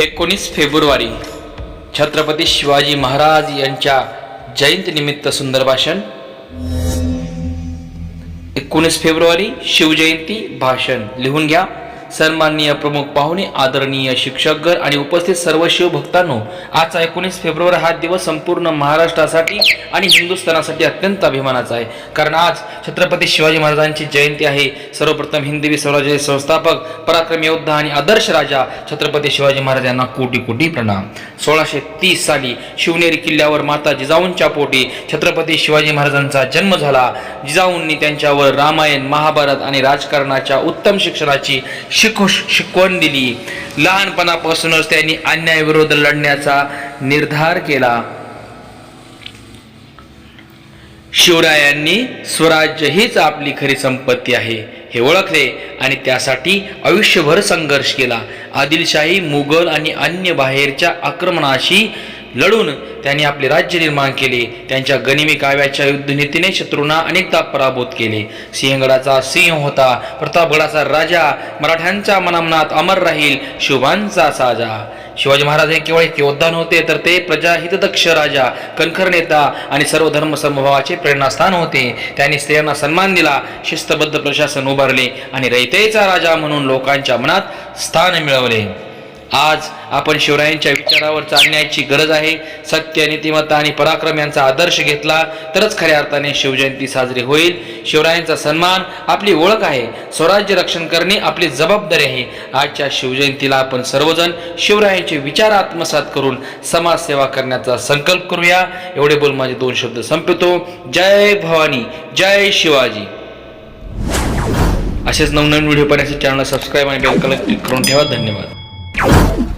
एकोणीस फेब्रुवारी छत्रपती शिवाजी महाराज यांच्या जयंतीनिमित्त सुंदर भाषण. एकोणीस फेब्रुवारी शिवजयंती भाषण. लिहून घ्या. सन्माननीय प्रमुख पाहुणे आदरणीय शिक्षकगण आणि उपस्थित सर्व शिवभक्तांनो आजचा एकोणीस फेब्रुवारी हा दिवस संपूर्ण महाराष्ट्रासाठी आणि हिंदुस्थानासाठी अत्यंत अभिमानाचा आहे. कारण आज छत्रपती शिवाजी महाराजांची जयंती आहे. सर्वप्रथम हिंदवी स्वराज्य संस्थापक पराक्रमी योद्धा आणि आदर्श राजा छत्रपती शिवाजी महाराज यांना कोटी कोटी प्रणाम. सोळाशे तीस साली शिवनेरी किल्ल्यावर माता जिजाऊंच्या पोटी छत्रपती शिवाजी महाराजांचा जन्म झाला. जिजाऊंनी त्यांच्यावर रामायण महाभारत आणि राजकारणाच्या उत्तम शिक्षणाची शिकू शिकवण दिली. लहानपणापासूनच त्यांनी अन्यायाविरोध लढण्याचा निर्धार केला. शिवरायांनी स्वराज्य हीच आपली खरी संपत्ती आहे हे ओळखले आणि त्यासाठी आयुष्यभर संघर्ष केला. आदिलशाही मुघल आणि अन्य बाहेरच्या आक्रमणाशी लढून त्यांनी आपले राज्य निर्माण केले. त्यांच्या गनिमी काव्याच्या युद्धनीतीने शत्रूंना अनेकदा पराभूत केले. सिंहगडाचा सिंह होता. प्रतापगडाचा राजा. मराठ्यांच्या मनामनात अमर राहील. शुभांचा साजा. शिवाजी महाराज हे केवळ एक योद्धा नव्हते तर ते प्रजाहितदक्ष राजा कणखर नेता आणि सर्व धर्म समभावाचे प्रेरणास्थान होते. त्यांनी स्त्रियांना सन्मान दिला. शिस्तबद्ध प्रशासन उभारले आणि रयतेचा राजा म्हणून लोकांच्या मनात स्थान मिळवले. आज आपण शिवरायांच्या विचारावर चालण्याची गरज आहे. सत्य नीतिमत्ता आणि पराक्रम यांचा आदर्श घेतला तरच खऱ्या अर्थाने शिवजयंती साजरी होईल. शिवरायांचा सन्मान आपली ओळख आहे. स्वराज्य रक्षण करणे आपली जबाबदारी आहे. आजच्या शिवजयंतीला आपण सर्वजण शिवरायांचे विचार आत्मसात करून समाजसेवा करण्याचा संकल्प करूया. एवढे बोल माझे दोन शब्द संपतो जय भवानी जय शिवाजी. असेच नवनवीन व्हिडिओ पाहण्यासाठी चॅनल सबस्क्राईब आणि बेल क्लिक करून ठेवा. धन्यवाद. Oh!